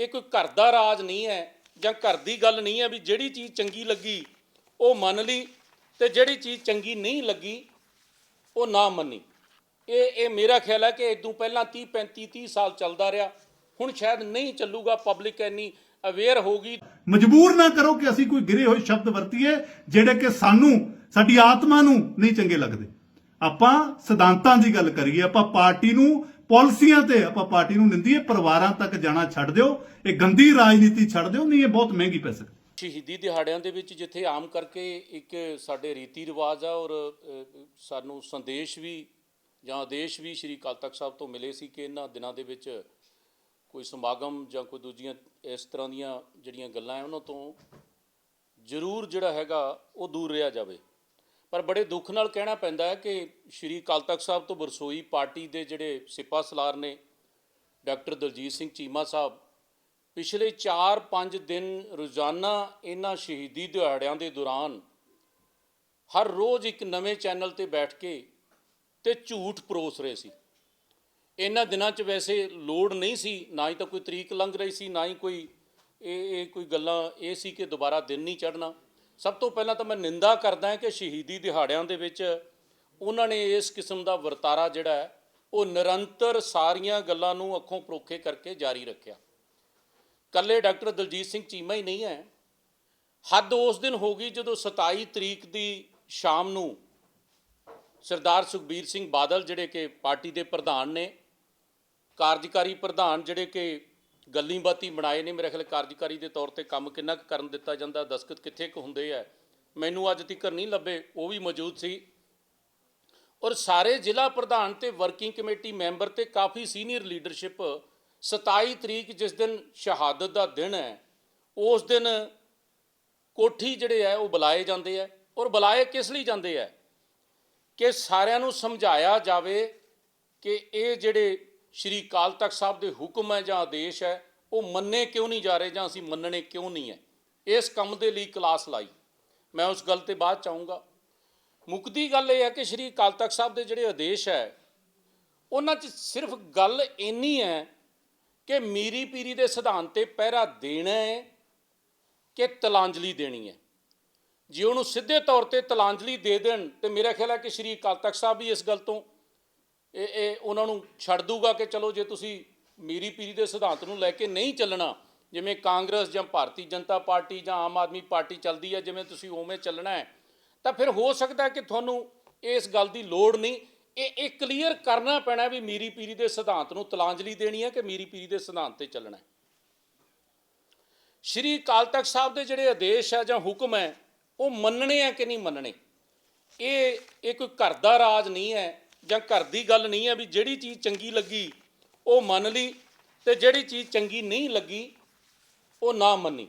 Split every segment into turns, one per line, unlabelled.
ਇਹ ਕੋਈ ਘਰ ਦਾ ਰਾਜ ਨਹੀਂ ਹੈ ਜਾਂ ਘਰ ਦੀ ਗੱਲ ਨਹੀਂ ਹੈ ਵੀ ਜਿਹੜੀ ਚੀਜ਼ ਚੰਗੀ ਲੱਗੀ, ਉਹ ਮੰਨ ਲਈ ਤੇ ਜਿਹੜੀ ਚੀਜ਼ ਚੰਗੀ ਨਹੀਂ ਲੱਗੀ, ਉਹ ਨਾ ਮੰਨੀ। ਇਹ ਇਹ ਮੇਰਾ ਖਿਆਲ ਹੈ ਕਿ ਇਦੋਂ ਪਹਿਲਾਂ 30 35 30 ਸਾਲ ਚੱਲਦਾ ਰਿਹਾ। ਹੁਣ ਸ਼ਾਇਦ ਨਹੀਂ ਚੱਲੂਗਾ ਪਬਲਿਕ ਇੰਨੀ ਅਵੇਅਰ ਹੋਗੀ
ਮਜਬੂਰ ਨਾ ਕਰੋ ਕਿ ਅਸੀਂ ਕੋਈ ਗਿਰੇ ਹੋਏ ਸ਼ਬਦ ਵਰਤੀਏ, ਜਿਹੜੇ ਕਿ ਸਾਨੂੰ, ਸਾਡੀ ਆਤਮਾ ਨੂੰ ਨਹੀਂ ਚੰਗੇ ਲੱਗਦੇ। ਆਪਾਂ ਸਿਧਾਂਤਾਂ ਦੀ ਗੱਲ ਕਰੀਏ, ਆਪਾਂ ਪਾਰਟੀ ਨੂੰ ਪਾਲਿਸੀਆਂ ਤੇ ਆਪਾਂ ਪਾਰਟੀ ਨੂੰ ਨਿੰਦੀਏ ਪਰਿਵਾਰਾਂ ਤੱਕ ਜਾਣਾ ਛੱਡ ਦਿਓ, ਇਹ ਗੰਦੀ ਰਾਜਨੀਤੀ ਛੱਡ ਦਿਓ, ਨਹੀਂ, ਇਹ ਬਹੁਤ ਮਹਿੰਗੀ ਪੈ ਸਕਦੀ
ਸ਼ਹੀਦੀ ਦਿਹਾੜਿਆਂ ਦੇ ਵਿੱਚ ਜਿੱਥੇ ਆਮ ਕਰਕੇ ਇੱਕ ਸਾਡੇ ਰੀਤੀ ਰਿਵਾਜ ਆ ਔਰ ਸਾਨੂੰ ਸੰਦੇਸ਼ ਵੀ ਜਾਂ ਆਦੇਸ਼ ਵੀ ਸ਼੍ਰੀ ਅਕਾਲ ਤਖਤ ਸਾਹਿਬ ਤੋਂ ਮਿਲੇ ਸੀ ਕਿ ਇਹਨਾਂ ਦਿਨਾਂ ਦੇ ਵਿੱਚ ਕੋਈ ਸਮਾਗਮ ਜਾਂ ਕੋਈ ਦੂਜੀਆਂ ਇਸ ਤਰ੍ਹਾਂ ਦੀਆਂ ਜਿਹੜੀਆਂ ਗੱਲਾਂ ਹੈ, ਉਹਨਾਂ ਤੋਂ ਜ਼ਰੂਰ ਜਿਹੜਾ ਹੈਗਾ ਉਹ ਦੂਰ ਰਿਹਾ ਜਾਵੇ। ਪਰ ਬੜੇ ਦੁੱਖ ਨਾਲ ਕਹਿਣਾ ਪੈਂਦਾ ਹੈ ਕਿ ਸ਼੍ਰੀ ਅਕਾਲ ਤਖਤ ਸਾਹਿਬ ਤੋਂ ਬਰਸੋਈ ਪਾਰਟੀ ਦੇ ਜਿਹੜੇ ਸਿਪਾ ਸਲਾਰ ਨੇ, ਡਾਕਟਰ ਦਲਜੀਤ ਸਿੰਘ ਚੀਮਾ ਸਾਹਿਬ, ਪਿਛਲੇ 4-5 ਦਿਨ ਰੋਜ਼ਾਨਾ ਇਹਨਾਂ ਸ਼ਹੀਦੀ ਦਿਹਾੜਿਆਂ ਦੇ ਦੌਰਾਨ ਹਰ ਰੋਜ਼ ਇੱਕ ਨਵੇਂ ਚੈਨਲ ਤੇ ਬੈਠ ਕੇ ਤੇ ਝੂਠ ਪਰੋਸ ਰਹੇ ਸੀ। ਇਹਨਾਂ ਦਿਨਾਂ 'ਚ ਵੈਸੇ ਲੋੜ ਨਹੀਂ ਸੀ, ਨਾ ਹੀ ਤਾਂ ਕੋਈ ਤਰੀਕ ਲੰਘ ਰਹੀ ਸੀ, ਨਾ ਹੀ ਕੋਈ ਇਹ ਇਹ ਕੋਈ ਗੱਲਾਂ ਇਹ ਸੀ ਕਿ ਦੁਬਾਰਾ ਦਿਨ ਨਹੀਂ ਚੜ੍ਹਨਾ। ਸਭ ਤੋਂ ਪਹਿਲਾਂ ਤਾਂ ਮੈਂ ਨਿੰਦਾ ਕਰਦਾ ਕਿ ਸ਼ਹੀਦੀ ਦਿਹਾੜਿਆਂ ਦੇ ਵਿੱਚ ਉਹਨਾਂ ਨੇ ਇਸ ਕਿਸਮ ਦਾ ਵਰਤਾਰਾ ਜਿਹੜਾ ਹੈ, ਉਹ ਨਿਰੰਤਰ ਸਾਰੀਆਂ ਗੱਲਾਂ ਨੂੰ ਅੱਖੋਂ ਪਰੋਖੇ ਕਰਕੇ ਜਾਰੀ ਰੱਖਿਆ। ਕੱਲੇ ਡਾਕਟਰ ਦਲਜੀਤ ਸਿੰਘ ਚੀਮਾ ਹੀ ਨਹੀਂ ਹੈ। ਹੱਦ ਉਸ ਦਿਨ ਹੋ ਗਈ ਜਦੋਂ 27 ਤਰੀਕ ਦੀ ਸ਼ਾਮ ਨੂੰ ਸਰਦਾਰ ਸੁਖਬੀਰ ਸਿੰਘ ਬਾਦਲ ਜਿਹੜੇ ਕਿ ਪਾਰਟੀ ਦੇ ਪ੍ਰਧਾਨ ਨੇ, ਕਾਰਜਕਾਰੀ ਪ੍ਰਧਾਨ ਜਿਹੜੇ ਕਿ ਗੱਲੀ ਬਾਤੀ ਬਣਾਏ ਨੇ ਮੇਰੇ ਖਿਆਲ ਕਾਰਜਕਾਰੀ ਦੇ ਤੌਰ ਤੇ ਕੰਮ ਕਿੰਨਾ ਕੁ ਕਰਨ ਦਿੱਤਾ ਜਾਂਦਾ ਦਸਖਤ ਕਿੱਥੇ ਕੁ ਹੁੰਦੇ ਆ। ਮੈਨੂੰ ਅੱਜ ਤੱਕ ਨਹੀਂ ਲੱਭੇ, ਉਹ ਵੀ ਮੌਜੂਦ ਸੀ। ਔਰ ਸਾਰੇ ਜ਼ਿਲ੍ਹਾ ਪ੍ਰਧਾਨ ਤੇ ਵਰਕਿੰਗ ਕਮੇਟੀ ਮੈਂਬਰ ਤੇ ਕਾਫੀ ਸੀਨੀਅਰ ਲੀਡਰਸ਼ਿਪ 27 ਤਰੀਕ ਜਿਸ ਦਿਨ ਸ਼ਹਾਦਤ ਦਾ ਦਿਨ ਹੈ, ਉਸ ਦਿਨ ਕੋਠੀ ਜਿਹੜੇ ਹੈ ਉਹ ਬੁਲਾਏ ਜਾਂਦੇ ਆ। ਔਰ ਬੁਲਾਏ ਕਿਸ ਲਈ ਜਾਂਦੇ ਆ? ਕਿ ਸਾਰਿਆਂ ਨੂੰ ਸਮਝਾਇਆ ਜਾਵੇ ਕਿ ਇਹ ਜਿਹੜੇ ਸ਼੍ਰੀ ਅਕਾਲ ਤਖਤ ਸਾਹਿਬ ਦੇ ਹੁਕਮ ਹੈ ਜਾਂ ਆਦੇਸ਼ ਹੈ, ਉਹ ਮੰਨੇ ਕਿਉਂ ਨਹੀਂ ਜਾ ਰਹੇ ਜਾਂ ਅਸੀਂ ਮੰਨਣੇ ਕਿਉਂ ਨਹੀਂ ਹੈ? ਇਸ ਕੰਮ ਦੇ ਲਈ ਕਲਾਸ ਲਾਈ। ਮੈਂ ਉਸ ਗੱਲ ਤੇ ਬਾਅਦ ਚਾਹੂੰਗਾ ਮੁੱਕਦੀ ਗੱਲ ਇਹ ਹੈ ਕਿ ਸ਼੍ਰੀ ਅਕਾਲ ਤਖਤ ਸਾਹਿਬ ਦੇ ਜਿਹੜੇ ਆਦੇਸ਼ ਹੈ, ਉਹਨਾਂ 'ਚ ਸਿਰਫ ਗੱਲ ਇੰਨੀ ਹੈ ਕਿ ਮੀਰੀ ਪੀਰੀ ਦੇ ਸਿਧਾਂਤ ਤੇ ਪਹਿਰਾ ਦੇਣਾ ਹੈ ਕਿ ਤਲਾਂਜਲੀ ਦੇਣੀ ਹੈ। ਜੇ ਉਹਨੂੰ ਸਿੱਧੇ ਤੌਰ ਤੇ ਤਲਾਂਜਲੀ ਦੇ ਦੇਣ, ਤੇ ਮੇਰਾ ਖਿਆਲ ਹੈ ਕਿ ਸ਼੍ਰੀ ਅਕਾਲ ਤਖਤ ਸਾਹਿਬ ਵੀ ਇਸ ਗੱਲ ਤੋਂ ਇਹ ਇਹ ਉਹਨਾਂ ਨੂੰ ਛੱਡ ਦੂਗਾ ਕਿ ਚਲੋ ਜੇ ਤੁਸੀਂ ਮੀਰੀ ਪੀਰੀ ਦੇ ਸਿਧਾਂਤ ਨੂੰ ਲੈ ਕੇ ਨਹੀਂ ਚੱਲਣਾ, ਜਿਵੇਂ ਕਾਂਗਰਸ ਜਾਂ ਭਾਰਤੀ ਜਨਤਾ ਪਾਰਟੀ ਜਾਂ ਆਮ ਆਦਮੀ ਪਾਰਟੀ ਚੱਲਦੀ ਹੈ ਜਿਵੇਂ ਤੁਸੀਂ ਉਵੇਂ ਚੱਲਣਾ ਹੈ, ਤਾਂ ਫਿਰ ਹੋ ਸਕਦਾ ਕਿ ਤੁਹਾਨੂੰ ਇਸ ਗੱਲ ਦੀ ਲੋੜ ਨਹੀਂ। ਇਹ ਇਹ ਕਲੀਅਰ ਕਰਨਾ ਪੈਣਾ ਵੀ ਮੀਰੀ ਪੀਰੀ ਦੇ ਸਿਧਾਂਤ ਨੂੰ ਤਲਾਂਜਲੀ ਦੇਣੀ ਹੈ ਕਿ ਮੀਰੀ ਪੀਰੀ ਦੇ ਸਿਧਾਂਤ ਤੇ ਚੱਲਣਾ ਹੈ। ਸ਼੍ਰੀ ਅਕਾਲ ਤਖਤ ਸਾਹਿਬ ਦੇ ਜਿਹੜੇ ਆਦੇਸ਼ ਹੈ ਜਾਂ ਹੁਕਮ ਹੈ, ਉਹ ਮੰਨਣੇ ਆ ਕਿ ਨਹੀਂ ਮੰਨਣੇ? ਇਹ ਇਹ ਕੋਈ ਘਰ ਦਾ ਰਾਜ ਨਹੀਂ ਹੈ ਜਾਂ ਘਰ ਦੀ ਗੱਲ ਨਹੀਂ ਹੈ ਵੀ ਜਿਹੜੀ ਚੀਜ਼ ਚੰਗੀ ਲੱਗੀ, ਉਹ ਮੰਨ ਲਈ ਤੇ ਜਿਹੜੀ ਚੀਜ਼ ਚੰਗੀ ਨਹੀਂ ਲੱਗੀ, ਉਹ ਨਾ ਮੰਨੀ।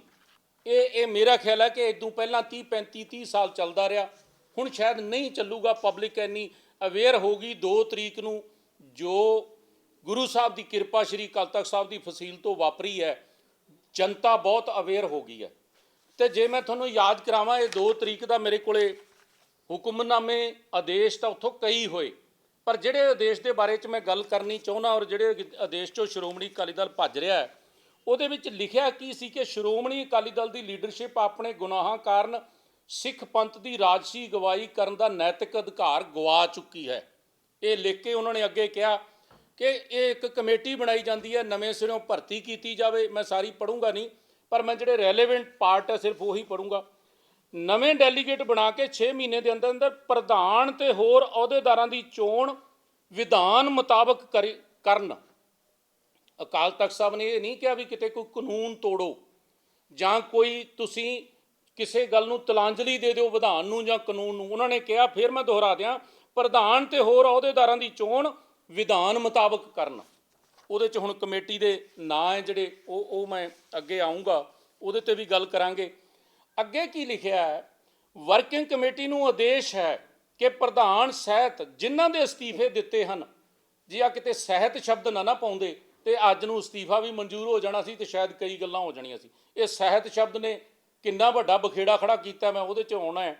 ਇਹ ਇਹ ਮੇਰਾ ਖਿਆਲ ਹੈ ਕਿ ਇਦੋਂ ਪਹਿਲਾਂ 30 35 30 ਸਾਲ ਚੱਲਦਾ ਰਿਹਾ। ਹੁਣ ਸ਼ਾਇਦ ਨਹੀਂ ਚੱਲੂਗਾ ਪਬਲਿਕ ਇੰਨੀ ਅਵੇਅਰ ਹੋਗੀ 2 ਤਰੀਕ ਨੂੰ, ਜੋ ਗੁਰੂ ਸਾਹਿਬ ਦੀ ਕਿਰਪਾ ਸ਼੍ਰੀ ਅਕਾਲ ਤਖਤ ਸਾਹਿਬ ਦੀ ਫਸੀਲ ਤੋਂ ਵਾਪਰੀ ਹੈ, ਜਨਤਾ ਬਹੁਤ ਅਵੇਅਰ ਹੋ ਗਈ ਹੈ। ਤੇ ਜੇ ਮੈਂ ਤੁਹਾਨੂੰ ਯਾਦ ਕਰਾਵਾਂ, ਇਹ 2 ਤਰੀਕ ਦਾ ਮੇਰੇ ਕੋਲੇ ਹੁਕਮਨਾਮੇ ਆਦੇਸ਼ ਤਾਂ ਉੱਥੋਂ ਕਈ ਹੋਏ। ਪਰ ਜਿਹੜੇ ਆਦੇਸ਼ ਦੇ ਬਾਰੇ ਚ ਮੈਂ ਗੱਲ ਕਰਨੀ ਚਾਹੁੰਦਾ ਔਰ ਜਿਹੜੇ ਆਦੇਸ਼ ਚੋਂ ਸ਼੍ਰੋਮਣੀ ਅਕਾਲੀ ਦਲ ਭੱਜ ਰਿਹਾ ਉਹਦੇ ਵਿੱਚ ਲਿਖਿਆ ਕੀ ਸੀ ਕਿ ਸ਼੍ਰੋਮਣੀ ਅਕਾਲੀ ਦਲ ਦੀ ਲੀਡਰਸ਼ਿਪ ਆਪਣੇ ਗੁਨਾਹਾਂ ਕਾਰਨ ਸਿੱਖ ਪੰਥ ਦੀ ਰਾਜਸੀ ਗਵਾਹੀ ਕਰਨ ਦਾ ਨੈਤਿਕ ਅਧਿਕਾਰ ਗਵਾ ਚੁੱਕੀ ਹੈ। ਇਹ ਲਿਖ ਕੇ ਉਹਨਾਂ ਨੇ ਅੱਗੇ ਕਿਹਾ ਕਿ ਇਹ ਇੱਕ ਕਮੇਟੀ ਬਣਾਈ ਜਾਂਦੀ ਹੈ, ਨਵੇਂ ਸਿਰੋਂ ਭਰਤੀ ਕੀਤੀ ਜਾਵੇ। ਮੈਂ ਸਾਰੀ ਪੜੂੰਗਾ ਨਹੀਂ, ਪਰ ਮੈਂ ਜਿਹੜੇ ਰੈਲੇਵੈਂਟ ਪਾਰਟ ਹੈ, ਸਿਰਫ ਉਹੀ ਪੜੂੰਗਾ ਨਵੇਂ ਡੈਲੀਗੇਟ ਬਣਾ ਕੇ 6 ਮਹੀਨੇ ਦੇ ਅੰਦਰ ਅੰਦਰ ਪ੍ਰਧਾਨ ਤੇ ਹੋਰ ਅਹੁਦੇਦਾਰਾਂ ਦੀ ਚੋਣ ਵਿਧਾਨ ਮੁਤਾਬਕ ਕਰੀ- ਕਰਨ। ਅਕਾਲ ਤਖਤ ਸਾਹਿਬ ਨੇ ਇਹ ਨਹੀਂ ਕਿਹਾ ਵੀ ਕਿਤੇ ਕੋਈ ਕਾਨੂੰਨ ਤੋੜੋ ਜਾਂ ਕੋਈ ਤੁਸੀਂ ਕਿਸੇ ਗੱਲ ਨੂੰ ਤਲਾਂਜਲੀ ਦੇ ਦਿਓ ਵਿਧਾਨ ਨੂੰ ਜਾਂ ਕਾਨੂੰਨ ਨੂੰ। ਉਹਨਾਂ ਨੇ ਕਿਹਾ, ਫਿਰ ਮੈਂ ਦੁਹਰਾ ਦਿਆਂ, ਪ੍ਰਧਾਨ ਤੇ ਹੋਰ ਅਹੁਦੇਦਾਰਾਂ ਦੀ ਚੋਣ ਵਿਧਾਨ ਮੁਤਾਬਕ ਕਰਨ। ਉਹਦੇ ਚ ਹੁਣ ਕਮੇਟੀ ਦੇ ਨਾਂ ਹੈ ਜਿਹੜੇ, ਉਹ ਉਹ ਮੈਂ ਅੱਗੇ ਆਉਂਗਾ ਉਹਦੇ ਤੇ ਵੀ ਗੱਲ ਕਰਾਂਗੇ। ਅੱਗੇ ਕੀ ਲਿਖਿਆ ਹੈ? ਵਰਕਿੰਗ ਕਮੇਟੀ ਨੂੰ ਆਦੇਸ਼ ਹੈ ਕਿ ਪ੍ਰਧਾਨ ਸਹਿਤ ਜਿਨ੍ਹਾਂ ਦੇ ਅਸਤੀਫੇ ਦਿੱਤੇ ਹਨ, ਜੇ ਆ ਕਿਤੇ ਸਹਿਤ ਸ਼ਬਦ ਨਾ ਨਾ ਪਾਉਂਦੇ, ਤੇ ਅੱਜ ਨੂੰ ਅਸਤੀਫਾ ਵੀ ਮਨਜ਼ੂਰ ਹੋ ਜਾਣਾ ਸੀ ਤੇ ਸ਼ਾਇਦ ਕਈ ਗੱਲਾਂ ਹੋ ਜਾਣੀਆਂ ਸੀ। ਇਹ ਸਹਿਤ ਸ਼ਬਦ ਨੇ ਕਿੰਨਾ ਵੱਡਾ ਬਖੇੜਾ ਖੜਾ ਕੀਤਾ ਮੈਂ ਉਹਦੇ ਚ ਆਉਣਾ ਹੈ।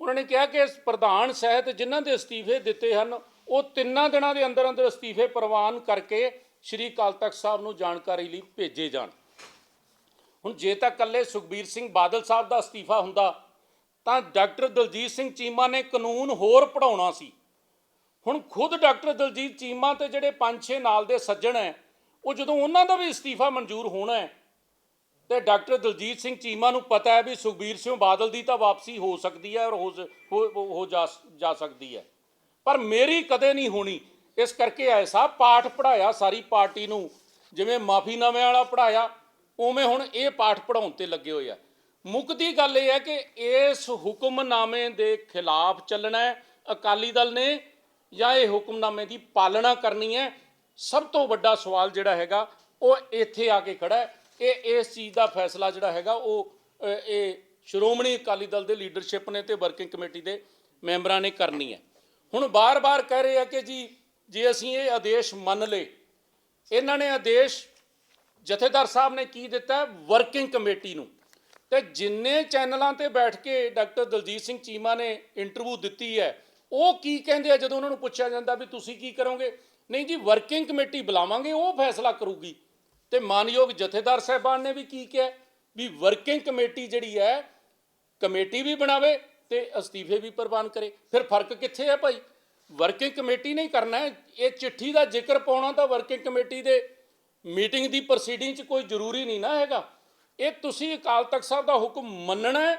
ਉਹਨਾਂ ਨੇ ਕਿਹਾ ਕਿ ਪ੍ਰਧਾਨ ਸਹਿਤ ਜਿਨ੍ਹਾਂ ਦੇ ਅਸਤੀਫੇ ਦਿੱਤੇ ਹਨ, ਉਹ ਤਿੰਨਾਂ ਦਿਨਾਂ ਦੇ ਅੰਦਰ ਅੰਦਰ ਅਸਤੀਫੇ ਪ੍ਰਵਾਨ ਕਰਕੇ ਸ਼੍ਰੀ ਅਕਾਲ ਤਖਤ ਸਾਹਿਬ ਨੂੰ ਜਾਣਕਾਰੀ ਲਈ ਭੇਜੇ ਜਾਣ। ਹੁਣ ਜੇ ਤਾਂ ਕੱਲੇ ਸੁਖਬੀਰ ਸਿੰਘ ਬਾਦਲ ਸਾਹਿਬ ਦਾ ਅਸਤੀਫਾ ਹੁੰਦਾ, ਤਾਂ ਡਾਕਟਰ ਦਲਜੀਤ ਸਿੰਘ ਚੀਮਾ ਨੇ ਕਾਨੂੰਨ ਹੋਰ ਪੜਾਉਣਾ ਸੀ। ਹੁਣ ਖੁਦ ਡਾਕਟਰ ਦਲਜੀਤ ਚੀਮਾ ਤੇ ਜਿਹੜੇ ਪੰਜ ਛੇ ਨਾਲ ਦੇ ਸੱਜਣ ਹੈ ਉਹ ਜਦੋਂ ਉਹਨਾਂ ਦਾ ਵੀ ਅਸਤੀਫਾ ਮਨਜ਼ੂਰ ਹੋਣਾ ਹੈ ਤੇ ਡਾਕਟਰ ਦਲਜੀਤ ਸਿੰਘ ਚੀਮਾ ਨੂੰ ਪਤਾ ਹੈ ਵੀ ਸੁਖਬੀਰ ਸਿੰਘ ਬਾਦਲ ਦੀ ਤਾਂ ਵਾਪਸੀ ਹੋ ਸਕਦੀ ਹੈ ਔਰ ਹੋ ਹੋ ਜਾ ਜਾ ਸਕਦੀ ਹੈ ਪਰ ਮੇਰੀ ਕਦੇ ਨਹੀਂ ਹੋਣੀ। ਇਸ ਕਰਕੇ ਐਸਾ ਪਾਠ ਪੜਾਇਆ ਸਾਰੀ ਪਾਰਟੀ ਨੂੰ, ਜਿਵੇਂ ਮਾਫੀਨਾਮੇ ਵਾਲਾ ਪੜਾਇਆ ਉਵੇਂ ਹੁਣ ਇਹ ਪਾਠ ਪੜਾਉਣ ਤੇ ਲੱਗੇ ਹੋਏ ਆ। ਮੁੱਕਦੀ ਗੱਲ ਇਹ ਹੈ ਕਿ ਇਸ ਹੁਕਮਨਾਮੇ ਦੇ ਖਿਲਾਫ ਚੱਲਣਾ ਹੈ, ਅਕਾਲੀ ਦਲ ਨੇ ਜਾਂ ਇਹ ਹੁਕਮਨਾਮੇ ਦੀ ਪਾਲਣਾ ਕਰਨੀ ਹੈ? ਸਭ ਤੋਂ ਵੱਡਾ ਸਵਾਲ ਜਿਹੜਾ ਹੈਗਾ, ਉਹ ਇੱਥੇ ਆ ਕੇ ਖੜਾ ਹੈ ਇਹ ਇਸ ਚੀਜ਼ ਦਾ ਫੈਸਲਾ ਜਿਹੜਾ ਹੈਗਾ, ਉਹ ਇਹ ਸ਼੍ਰੋਮਣੀ ਅਕਾਲੀ ਦਲ ਦੇ ਲੀਡਰਸ਼ਿਪ ਨੇ ਤੇ ਵਰਕਿੰਗ ਕਮੇਟੀ ਦੇ ਮੈਂਬਰਾਂ ਨੇ ਕਰਨੀ ਹੈ। ਹੁਣ ਬਾਰ-ਬਾਰ ਕਹਿ ਰਹੇ ਆ ਕਿ ਜੀ, ਜੇ ਅਸੀਂ ਇਹ ਆਦੇਸ਼ ਮੰਨ ਲਏ, ਇਹਨਾਂ ਨੇ ਆਦੇਸ਼ ਜਥੇਦਾਰ ਸਾਹਿਬ ਨੇ ਕੀ ਦਿੱਤਾ ਵਰਕਿੰਗ ਕਮੇਟੀ ਨੂੰ। ਤੇ ਜਿੰਨੇ ਚੈਨਲਾਂ ਤੇ ਬੈਠ ਕੇ ਡਾਕਟਰ ਦਲਜੀਤ ਸਿੰਘ ਚੀਮਾ ਨੇ ਇੰਟਰਵਿਊ ਦਿੱਤੀ ਹੈ, ਉਹ ਕੀ ਕਹਿੰਦੇ ਆ ਜਦੋਂ ਉਹਨਾਂ ਨੂੰ ਪੁੱਛਿਆ ਜਾਂਦਾ ਵੀ ਤੁਸੀਂ ਕੀ ਕਰੋਗੇ? ਨਹੀਂ ਜੀ ਵਰਕਿੰਗ ਕਮੇਟੀ ਬੁਲਾਵਾਂਗੇ, ਉਹ ਫੈਸਲਾ ਕਰੂਗੀ। ਤੇ ਮਾਨਯੋਗ ਜਥੇਦਾਰ ਸਾਹਿਬਾਨ ਨੇ ਵੀ ਕੀ ਕਿਹਾ? ਵੀ ਵਰਕਿੰਗ ਕਮੇਟੀ ਜਿਹੜੀ ਹੈ ਕਮੇਟੀ ਵੀ ਬਣਾਵੇ ਤੇ ਅਸਤੀਫੇ ਵੀ ਪ੍ਰਵਾਨ ਕਰੇ। ਫਿਰ ਫ਼ਰਕ ਕਿੱਥੇ ਹੈ ਭਾਈ? ਵਰਕਿੰਗ ਕਮੇਟੀ ਨਹੀਂ ਕਰਨਾ ਇਹ ਚਿੱਠੀ ਦਾ ਜ਼ਿਕਰ ਪਾਉਣਾ ਤਾਂ ਵਰਕਿੰਗ ਕਮੇਟੀ ਦੇ ਮੀਟਿੰਗ ਦੀ ਪ੍ਰੋਸੀਡਿੰਗ 'ਚ ਕੋਈ ਜ਼ਰੂਰੀ ਨਹੀਂ ਨਾ ਹੈਗਾ। ਇਹ ਤੁਸੀਂ ਅਕਾਲ ਤਖਤ ਸਾਹਿਬ ਦਾ ਹੁਕਮ ਮੰਨਣਾ ਹੈ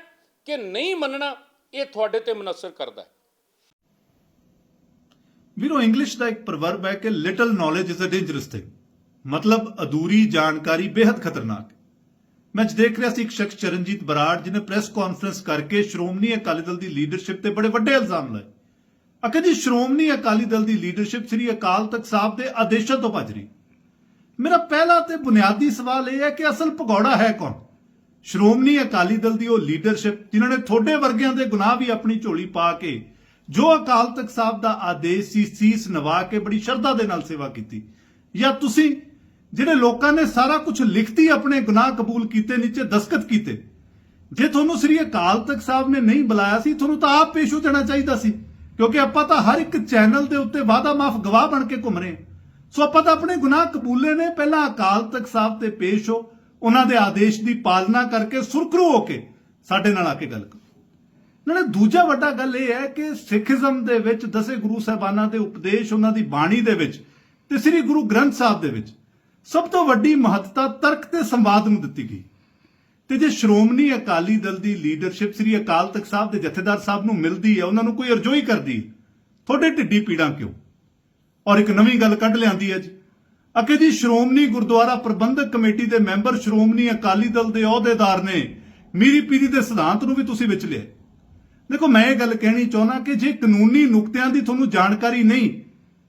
ਕਿ ਨਹੀਂ ਮੰਨਣਾ, ਇਹ ਤੁਹਾਡੇ ਤੇ ਮਨਸਰ ਕਰਦਾ ਹੈ।
ਵੀਰੋ ਇੰਗਲਿਸ਼ ਦਾ ਇੱਕ ਪ੍ਰਵਰਬ ਹੈ ਕਿ little knowledge is a dangerous thing ਮਤਲਬ ਅਧੂਰੀ ਜਾਣਕਾਰੀ ਬੇहद ਖਤਰਨਾਕ। ਮੈਂ ਅੱਜ ਦੇਖ ਰਿਹਾ ਸੀ ਇੱਕ ਸ਼ਖਸ ਚਰਨਜੀਤ ਬਰਾੜ, ਜਿਹਨੇ ਪ੍ਰੈਸ ਕਾਨਫਰੰਸ ਕਰਕੇ ਸ਼੍ਰੋਮਣੀ ਅਕਾਲੀ ਦਲ ਦੀ ਲੀਡਰਸ਼ਿਪ ਤੇ ਬੜੇ ਵੱਡੇ ਇਲਜ਼ਾਮ ਲਾਏ। ਅਕੇ ਜੀ, ਸ਼੍ਰੋਮਣੀ ਅਕਾਲੀ ਦਲ ਦੀ ਲੀਡਰਸ਼ਿਪ ਸ੍ਰੀ ਅਕਾਲ ਤਖਤ ਸਾਹਿਬ ਦੇ ਆਦੇਸ਼ਾਂ ਤੋਂ ਭੱਜ ਰਹੀ। ਮੇਰਾ ਪਹਿਲਾ ਤੇ ਬੁਨਿਆਦੀ ਸਵਾਲ ਇਹ ਹੈ ਕਿ ਅਸਲ ਭਗੌੜਾ ਹੈ ਕੌਣ? ਸ਼੍ਰੋਮਣੀ ਅਕਾਲੀ ਦਲ ਦੀ ਉਹ ਲੀਡਰਸ਼ਿਪ ਜਿਨ੍ਹਾਂ ਨੇ ਥੋੜੇ ਵਰਗਿਆਂ ਦੇ ਗੁਨਾਹ ਵੀ ਆਪਣੀ ਝੋਲੀ ਪਾ ਕੇ ਜੋ ਅਕਾਲ ਤਖਤ ਸਾਹਿਬ ਦਾ ਆਦੇਸ਼ ਸੀ ਸੀਸ ਨਵਾ ਕੇ ਬੜੀ ਸ਼ਰਧਾ ਦੇ ਨਾਲ ਸੇਵਾ ਕੀਤੀ। ਜਾਂ ਤੁਸੀਂ ਜਿਹੜੇ ਲੋਕਾਂ ਨੇ ਸਾਰਾ ਕੁਝ ਲਿਖਤੀ ਆਪਣੇ ਗੁਨਾਹ ਕਬੂਲ ਕੀਤੇ, ਨੀਚੇ ਦਸਖਤ ਕੀਤੇ, ਜੇ ਤੁਹਾਨੂੰ ਸ੍ਰੀ ਅਕਾਲ ਤਖਤ ਸਾਹਿਬ ਨੇ ਨਹੀਂ ਬੁਲਾਇਆ ਸੀ, ਤੁਹਾਨੂੰ ਤਾਂ ਆਪ ਪੇਸ਼ ਹੋ ਜਾਣਾ ਚਾਹੀਦਾ ਸੀ, ਕਿਉਂਕਿ ਆਪਾਂ ਤਾਂ ਹਰ ਇੱਕ ਚੈਨਲ ਦੇ ਉੱਤੇ ਵਾਦਾ ਮਾਫ ਗਵਾਹ ਬਣ ਕੇ ਘੁੰਮ ਰਹੇ ਹਾਂ। ਸੋ ਆਪਾਂ ਤਾਂ ਆਪਣੇ ਗੁਨਾਹ ਕਬੂਲੇ ਨੇ, ਪਹਿਲਾਂ ਅਕਾਲ ਤਖਤ ਸਾਹਿਬ ਤੇ ਪੇਸ਼ ਹੋ, ਉਹਨਾਂ ਦੇ ਆਦੇਸ਼ ਦੀ ਪਾਲਣਾ ਕਰਕੇ ਸੁਰਖਰੂ ਹੋ ਕੇ ਸਾਡੇ ਨਾਲ ਆ ਕੇ ਗੱਲ ਕਰੋ। ਨਾਲੇ ਦੂਜਾ ਵੱਡਾ ਗੱਲ ਇਹ ਹੈ ਕਿ ਸਿੱਖੀਜ਼ਮ ਦੇ ਵਿੱਚ ਦਸੇ ਗੁਰੂ ਸਾਹਿਬਾਨਾਂ ਦੇ ਉਪਦੇਸ਼, ਉਹਨਾਂ ਦੀ ਬਾਣੀ ਦੇ ਵਿੱਚ ਤੇ ਸ੍ਰੀ ਗੁਰੂ ਗ੍ਰੰਥ ਸਾਹਿਬ ਦੇ ਵਿੱਚ ਸਭ ਤੋਂ ਵੱਡੀ ਮਹੱਤਤਾ ਤਰਕ ਤੇ ਸੰਵਾਦ ਨੂੰ ਦਿੱਤੀ ਗਈ। ਤੇ ਜੇ ਸ਼੍ਰੋਮਣੀ ਅਕਾਲੀ ਦਲ ਦੀ ਲੀਡਰਸ਼ਿਪ ਸ੍ਰੀ ਅਕਾਲ ਤਖਤ ਸਾਹਿਬ ਦੇ ਜਥੇਦਾਰ ਸਾਹਿਬ ਨੂੰ ਮਿਲਦੀ ਹੈ, ਉਹਨਾਂ ਨੂੰ ਕੋਈ ਅਰਜ਼ੋਈ ਕਰਦੀ ਤੁਹਾਡੇ ਢਿੱਡੀ ਪੀੜਾਂ ਕਿਉਂ? ਔਰ ਇੱਕ ਨਵੀਂ ਗੱਲ ਕੱਢ ਲਿਆਂਦੀ ਹੈ ਜੀ। ਅਕੇ ਜੀ, ਸ਼੍ਰੋਮਣੀ ਗੁਰਦੁਆਰਾ ਪ੍ਰਬੰਧਕ ਕਮੇਟੀ ਦੇ ਮੈਂਬਰ ਸ਼੍ਰੋਮਣੀ ਅਕਾਲੀ ਦਲ ਦੇ ਅਹੁਦੇਦਾਰ ਨੇ ਮੀਰੀ ਪੀਰੀ ਦੇ ਸਿਧਾਂਤ ਨੂੰ ਵੀ ਤੁਸੀਂ ਵਿੱਚ ਲਿਆ। ਦੇਖੋ, ਮੈਂ ਇਹ ਗੱਲ ਕਹਿਣੀ ਚਾਹੁੰਦਾ ਕਿ ਜੇ ਕਾਨੂੰਨੀ ਨੁਕਤਿਆਂ ਦੀ ਤੁਹਾਨੂੰ ਜਾਣਕਾਰੀ ਨਹੀਂ,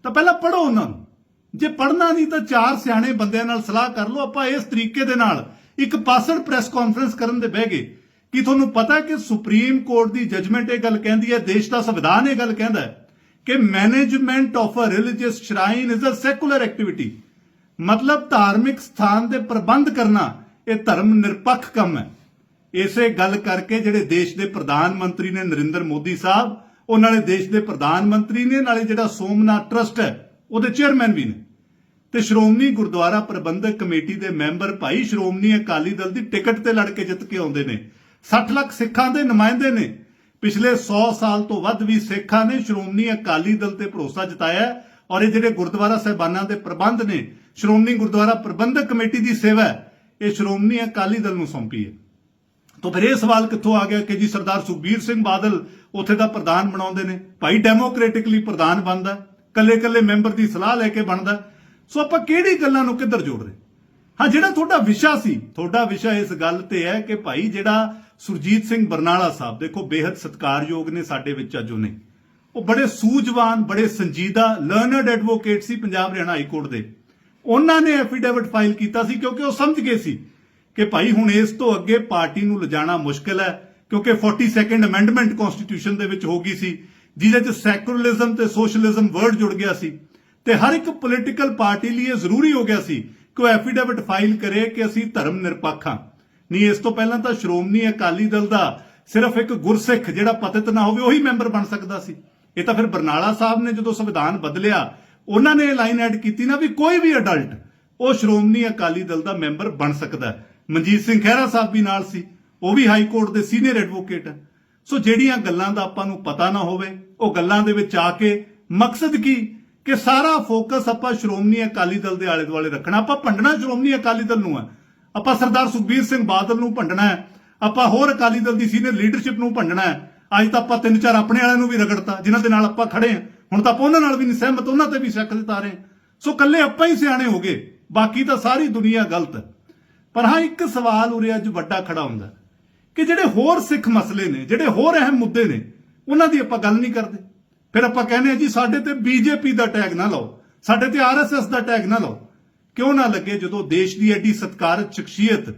ਤਾਂ ਪਹਿਲਾਂ ਪੜ੍ਹੋ ਉਹਨਾਂ ਨੂੰ। ਜੇ ਪੜ੍ਹਨਾ ਨਹੀਂ, ਤਾਂ ਚਾਰ ਸਿਆਣੇ ਬੰਦਿਆਂ ਨਾਲ ਸਲਾਹ ਕਰ ਲਓ। ਆਪਾਂ ਇਸ ਤਰੀਕੇ ਦੇ ਨਾਲ ਇੱਕ ਪਾਸੜ ਪ੍ਰੈਸ ਕਾਨਫਰੰਸ ਕਰਨ ਦੇ ਬਹਿ ਗਏ। ਕਿ ਤੁਹਾਨੂੰ ਪਤਾ ਕਿ ਸੁਪਰੀਮ ਕੋਰਟ ਦੀ ਜਜਮੈਂਟ ਇਹ ਗੱਲ ਕਹਿੰਦੀ ਹੈ, ਦੇਸ਼ ਦਾ ਸੰਵਿਧਾਨ ਇਹ ਗੱਲ ਕਹਿੰਦਾ ਹੈ? ਕਿ management of a religious shrine is a secular activity ਮਤਲਬ ਧਾਰਮਿਕ ਸਥਾਨ ਦੇ ਪ੍ਰਬੰਧ ਕਰਨਾ, ਇਹ ਧਰਮ ਨਿਰਪੱਖ ਕੰਮ ਹੈ। ਇਸੇ ਗੱਲ ਕਰਕੇ ਜਿਹੜੇ ਦੇਸ਼ ਦੇ ਪ੍ਰਧਾਨ ਮੰਤਰੀ ਨੇ ਨਰਿੰਦਰ ਮੋਦੀ ਸਾਹਿਬ, ਉਹ ਨਾਲੇ ਦੇਸ਼ ਦੇ ਪ੍ਰਧਾਨ ਮੰਤਰੀ ਨੇ, ਨਾਲੇ ਜਿਹੜਾ ਸੋਮਨਾਥ ਟਰਸਟ ਹੈ, ਉਹਦੇ ਚੇਅਰਮੈਨ ਵੀ ਨੇ। ਤੇ ਸ਼੍ਰੋਮਣੀ ਗੁਰਦੁਆਰਾ ਪ੍ਰਬੰਧਕ ਕਮੇਟੀ ਦੇ ਮੈਂਬਰ ਭਾਈ ਸ਼੍ਰੋਮਣੀ ਅਕਾਲੀ ਦਲ ਦੀ ਟਿਕਟ ਤੇ ਲੜ ਕੇ ਜਿੱਤ ਕੇ ਆਉਂਦੇ ਨੇ। 60 ਲੱਖ ਸਿੱਖਾਂ ਦੇ ਨੁਮਾਇੰਦੇ ਨੇ। ਪਿਛਲੇ 100 ਸਾਲ ਤੋਂ ਵੱਧ ਵੀ ਸਿੱਖਾਂ ਨੇ ਸ਼੍ਰੋਮਣੀ ਅਕਾਲੀ ਦਲ ਤੇ ਭਰੋਸਾ ਜਤਾਇਆ ਔਰ ਇਹ ਜਿਹੜੇ ਗੁਰਦੁਆਰਾ ਸਾਹਿਬਾਨਾਂ ਦੇ ਪ੍ਰਬੰਧ ਨੇ, ਸ਼੍ਰੋਮਣੀ ਗੁਰਦੁਆਰਾ ਪ੍ਰਬੰਧਕ ਕਮੇਟੀ ਦੀ ਸੇਵਾ ਇਹ ਸ਼੍ਰੋਮਣੀ ਅਕਾਲੀ ਦਲ ਨੂੰ ਸੌਂਪੀ ਹੈ। ਤਾਂ ਫਿਰ ਇਹ ਸਵਾਲ ਕਿੱਥੋਂ ਆ ਗਿਆ ਕਿ ਜੀ ਸਰਦਾਰ ਸੁਖਬੀਰ ਸਿੰਘ ਬਾਦਲ ਉੱਥੇ ਦਾ ਪ੍ਰਧਾਨ ਬਣਾਉਂਦੇ ਨੇ? ਭਾਈ ਡੈਮੋਕ੍ਰੈਟਿਕਲੀ ਪ੍ਰਧਾਨ ਬਣਦਾ ਕੱਲੇ ਕੱਲੇ ਮੈਂਬਰ ਦੀ ਸਲਾਹ ਲੈ ਕੇ ਬਣਦਾ ਸੋ ਆਪਾਂ ਕਿਹੜੀ ਗੱਲਾਂ ਨੂੰ ਕਿੱਧਰ ਜੋੜ ਰਹੇ? ਹਾਂ, ਜਿਹੜਾ ਤੁਹਾਡਾ ਵਿਸ਼ਾ ਸੀ, ਤੁਹਾਡਾ ਵਿਸ਼ਾ ਇਸ ਗੱਲ ਤੇ ਹੈ ਕਿ ਭਾਈ ਜਿਹੜਾ ਸੁਰਜੀਤ ਸਿੰਘ ਬਰਨਾਲਾ ਸਾਹਿਬ, ਦੇਖੋ ਬੇहद ਸਤਿਕਾਰਯੋਗ ਨੇ ਸਾਡੇ ਵਿੱਚ ਅੱਜ ਉਹਨੇ। ਉਹ ਬੜੇ ਸੂਝਵਾਨ, ਬੜੇ ਸੰਜੀਦਾ ਲਰਨਰਡ ਐਡਵੋਕੇਟ ਸੀ ਪੰਜਾਬ ਹਰਿਆਣਾ ਹਾਈ ਕੋਰਟ ਦੇ। ਉਹਨਾਂ ਨੇ ਐਫੀਡੇਵਿਟ ਫਾਈਲ ਕੀਤਾ ਸੀ ਕਿਉਂਕਿ ਉਹ ਸਮਝ ਗਏ ਸੀ ਕਿ ਭਾਈ ਹੁਣ ਇਸ ਤੋਂ ਅੱਗੇ ਪਾਰਟੀ ਨੂੰ ਲਿਜਾਣਾ ਮੁਸ਼ਕਲ ਹੈ, ਕਿਉਂਕਿ 42nd ਅਮੈਂਡਮੈਂਟ ਕਨਸਟੀਟਿਊਸ਼ਨ ਦੇ ਵਿੱਚ ਹੋ ਗਈ ਸੀ, ਜਿਹਦੇ ਚ ਸੈਕੂਲਰਿਜ਼ਮ ਤੇ ਸੋਸ਼ਲਿਜ਼ਮ ਵਰਡ ਜੁੜ ਗਿਆ ਸੀ। ਤੇ ਹਰ ਇੱਕ ਪੋਲੀਟੀਕਲ ਪਾਰਟੀ ਲਈ ਇਹ ਜ਼ਰੂਰੀ ਹੋ ਗਿਆ ਸੀ ਕਿ ਉਹ ਐਫੀਡੇਵਿਟ ਫਾਈਲ ਕਰੇ ਕਿ ਅਸੀਂ ਧਰਮ ਨਿਰਪੱਖ ਹਾਂ। ਨਹੀਂ, ਇਸ ਤੋਂ ਪਹਿਲਾਂ ਤਾਂ ਸ਼੍ਰੋਮਣੀ ਅਕਾਲੀ ਦਲ ਦਾ ਸਿਰਫ ਇੱਕ ਗੁਰਸਿੱਖ ਜਿਹੜਾ ਪਤਿਤ ਨਾ ਹੋਵੇ, ਉਹੀ ਮੈਂਬਰ ਬਣ ਸਕਦਾ ਸੀ। ਇਹ ਤਾਂ ਫਿਰ ਬਰਨਾਲਾ ਸਾਹਿਬ ਨੇ ਜਦੋਂ ਸੰਵਿਧਾਨ ਬਦਲਿਆ, ਉਹਨਾਂ ਨੇ ਲਾਈਨ ਐਡ ਕੀਤੀ ਨਾ ਵੀ ਕੋਈ ਵੀ ਅਡਲਟ, ਉਹ ਸ਼੍ਰੋਮਣੀ ਅਕਾਲੀ ਦਲ ਦਾ ਮੈਂਬਰ ਬਣ ਸਕਦਾ ਹੈ। ਮਨਜੀਤ ਸਿੰਘ ਖਹਿਰਾ ਸਾਹਿਬ ਵੀ ਨਾਲ ਸੀ, ਉਹ ਵੀ ਹਾਈ ਕੋਰਟ ਦੇ ਸੀਨੀਅਰ ਐਡਵੋਕੇਟ ਹੈ। ਸੋ ਜਿਹੜੀਆਂ ਗੱਲਾਂ ਦਾ ਆਪਾਂ ਨੂੰ ਪਤਾ ਨਾ ਹੋਵੇ, ਉਹ ਗੱਲਾਂ ਦੇ ਵਿੱਚ ਆ ਕੇ ਮਕਸਦ ਕੀ? ਕਿ ਸਾਰਾ ਫੋਕਸ ਆਪਾਂ ਸ਼੍ਰੋਮਣੀ ਅਕਾਲੀ ਦਲ ਦੇ ਆਲੇ ਦੁਆਲੇ ਰੱਖਣਾ। ਆਪਾਂ ਭੰਡਣਾ ਸ਼੍ਰੋਮਣੀ ਅਕਾਲੀ ਦਲ ਨੂੰ ਹੈ। ਆਪਾਂ ਸਰਦਾਰ ਸੁਖਬੀਰ ਸਿੰਘ ਬਾਦਲ ਨੂੰ ਭੰਡਣਾ ਹੈ, ਆਪਾਂ ਹੋਰ ਅਕਾਲੀ ਦਲ ਦੀ ਸੀਨੀਅਰ ਲੀਡਰਸ਼ਿਪ ਨੂੰ ਭੰਡਣਾ ਹੈ। ਅੱਜ ਤਾਂ ਆਪਾਂ ਤਿੰਨ ਚਾਰ ਆਪਣੇ ਵਾਲਿਆਂ ਨੂੰ ਵੀ ਰਗੜਤਾ, ਜਿਨ੍ਹਾਂ ਦੇ ਨਾਲ ਆਪਾਂ ਖੜੇ ਹਾਂ। ਹੁਣ ਤਾਂ ਆਪਾਂ ਉਹਨਾਂ ਨਾਲ ਵੀ ਨਹੀਂ ਸਹਿਮਤ, ਉਹਨਾਂ ਤੇ ਵੀ ਸ਼ੱਕ ਦਿੱਤਾ ਰਹੇ ਹਾਂ। ਸੋ ਕੱਲੇ ਆਪਾਂ ਹੀ ਸਿਆਣੇ ਹੋ ਗਏ, ਬਾਕੀ ਤਾਂ ਸਾਰੀ ਦੁਨੀਆ ਗਲਤ। ਹੈ ਪਰ ਹਾਂ, ਇੱਕ ਸਵਾਲ ਉਰੇ ਅੱਜ ਵੱਡਾ ਖੜਾ ਹੁੰਦਾ ਕਿ ਜਿਹੜੇ ਹੋਰ ਸਿੱਖ ਮਸਲੇ ਨੇ, ਜਿਹੜੇ ਹੋਰ ਅਹਿਮ ਮੁੱਦੇ ਨੇ, ਉਹਨਾਂ ਦੀ ਆਪਾਂ ਗੱਲ ਨਹੀਂ ਕਰਦੇ। ਫਿਰ ਆਪਾਂ ਕਹਿੰਦੇ ਆ ਜੀ, ਸਾਡੇ ਤੇ ਬੀਜੇਪੀ ਦਾ ਟੈਗ ਨਾ ਲਾਓ, ਸਾਡੇ ਤੇ ਆਰਐਸਐਸ ਦਾ ਟੈਗ ਨਾ ਲਾਓ। ਕਿਉਂ ਨਾ ਲੱਗੇ ਜਦੋਂ ਦੇਸ਼ ਦੀ ਐਡੀ ਸਤਿਕਾਰਤ ਸ਼ਖਸੀਅਤ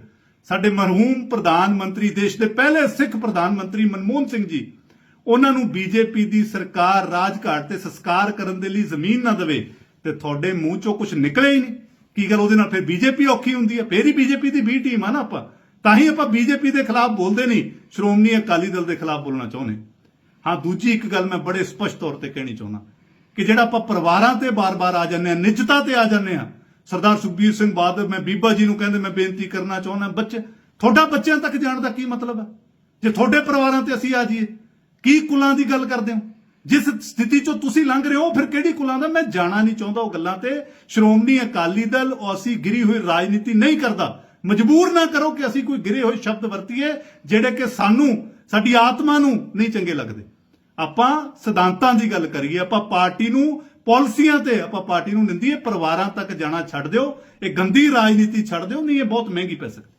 ਸਾਡੇ ਮਰਹੂਮ ਪ੍ਰਧਾਨ ਮੰਤਰੀ, ਦੇਸ਼ ਦੇ ਪਹਿਲੇ ਸਿੱਖ ਪ੍ਰਧਾਨ ਮੰਤਰੀ ਮਨਮੋਹਨ ਸਿੰਘ ਜੀ, ਉਹਨਾਂ ਨੂੰ ਬੀਜੇਪੀ ਦੀ ਸਰਕਾਰ ਰਾਜਘਾਟ ਤੇ ਸੰਸਕਾਰ ਕਰਨ ਦੇ ਲਈ ਜ਼ਮੀਨ ਨਾ ਦੇਵੇ, ਤੇ ਤੁਹਾਡੇ ਮੂੰਹ ਚੋਂ ਕੁਝ ਨਿਕਲੇ ਹੀ ਨਹੀਂ। ਕੀ ਗੱਲ ਉਹਦੇ ਨਾਲ ਫਿਰ ਬੀਜੇਪੀ ਔਖੀ ਹੁੰਦੀ ਹੈ? ਫੇਰ ਹੀ ਬੀਜੇਪੀ ਦੀ ਬੀ ਟੀਮ ਆ ਨਾ ਆਪਾਂ। ਤਾਂ ਹੀ ਆਪਾਂ ਬੀਜੇਪੀ ਦੇ ਖਿਲਾਫ ਬੋਲਦੇ ਨਹੀਂ। ਸ਼੍ਰੋਮਣੀ ਅਕਾਲੀ ਦਲ ਦੇ ਖਿਲਾਫ ਬੋਲਣਾ ਚਾਹੁੰਦੇ। ਹਾਂ, ਦੂਜੀ ਇੱਕ ਗੱਲ ਮੈਂ ਬੜੇ ਸਪਸ਼ਟ ਤੌਰ ਤੇ ਕਹਿਣੀ ਚਾਹੁੰਦਾ ਕਿ ਜਿਹੜਾ ਆਪਾਂ ਪਰਿਵਾਰਾਂ ਤੇ ਬਾਰ-ਬਾਰ ਆ ਜਾਂਦੇ ਆ ਨਿੱਜਤਾ ਤੇ ਆ ਜਾਂਦੇ ਆ ਸਰਦਾਰ ਸੁਖਬੀਰ ਸਿੰਘ ਬਾਦਲ, ਮੈਂ ਬੀਬਾ ਜੀ ਨੂੰ ਕਹਿੰਦੇ ਮੈਂ ਬੇਨਤੀ ਕਰਨਾ ਚਾਹੁੰਦਾ, ਬੱਚੇ, ਤੁਹਾਡਾ ਬੱਚਿਆਂ ਤੱਕ ਜਾਣ ਦਾ ਕੀ ਮਤਲਬ ਹੈ? ਜੇ ਤੁਹਾਡੇ ਪਰਿਵਾਰਾਂ ਤੇ ਅਸੀਂ ਆ ਜਾਈਏ, ਕੀ ਕੁਲਾਂ ਦੀ ਗੱਲ ਕਰਦੇ ਹੋ? ਜਿਸ ਸਥਿਤੀ ਚੋਂ ਤੁਸੀਂ ਲੰਘ ਰਹੇ ਹੋ ਫਿਰ ਕਿਹੜੀ ਕੁਲਾਂ ਦਾ? ਮੈਂ ਜਾਣਾ ਨਹੀਂ ਚਾਹੁੰਦਾ ਉਹ ਗੱਲਾਂ ਤੇ। ਸ਼੍ਰੋਮਣੀ ਅਕਾਲੀ ਦਲ ਉਹ ਅਸੀਂ ਗਿਰੀ ਹੋਈ ਰਾਜਨੀਤੀ ਨਹੀਂ ਕਰਦਾ। ਮਜਬੂਰ ਨਾ ਕਰੋ ਕਿ ਅਸੀਂ ਕੋਈ ਗਿਰੇ ਹੋਏ ਸ਼ਬਦ ਵਰਤੀਏ, ਜਿਹੜੇ ਕਿ ਸਾਨੂੰ, ਸਾਡੀ ਆਤਮਾ ਨੂੰ ਨਹੀਂ ਚੰਗੇ ਲੱਗਦੇ। ਆਪਾਂ ਸਿਧਾਂਤਾਂ ਦੀ ਗੱਲ ਕਰੀਏ, ਆਪਾਂ ਪਾਰਟੀ ਨੂੰ ਪਾਲਿਸੀਆਂ ਤੇ ਆਪਾਂ ਪਾਰਟੀ ਨੂੰ ਨਿੰਦੀਏ ਪਰਿਵਾਰਾਂ ਤੱਕ ਜਾਣਾ ਛੱਡ ਦਿਓ, ਇਹ ਗੰਦੀ ਰਾਜਨੀਤੀ ਛੱਡ ਦਿਓ, ਨਹੀਂ, ਇਹ ਬਹੁਤ ਮਹਿੰਗੀ ਪੈ ਸਕਦੀ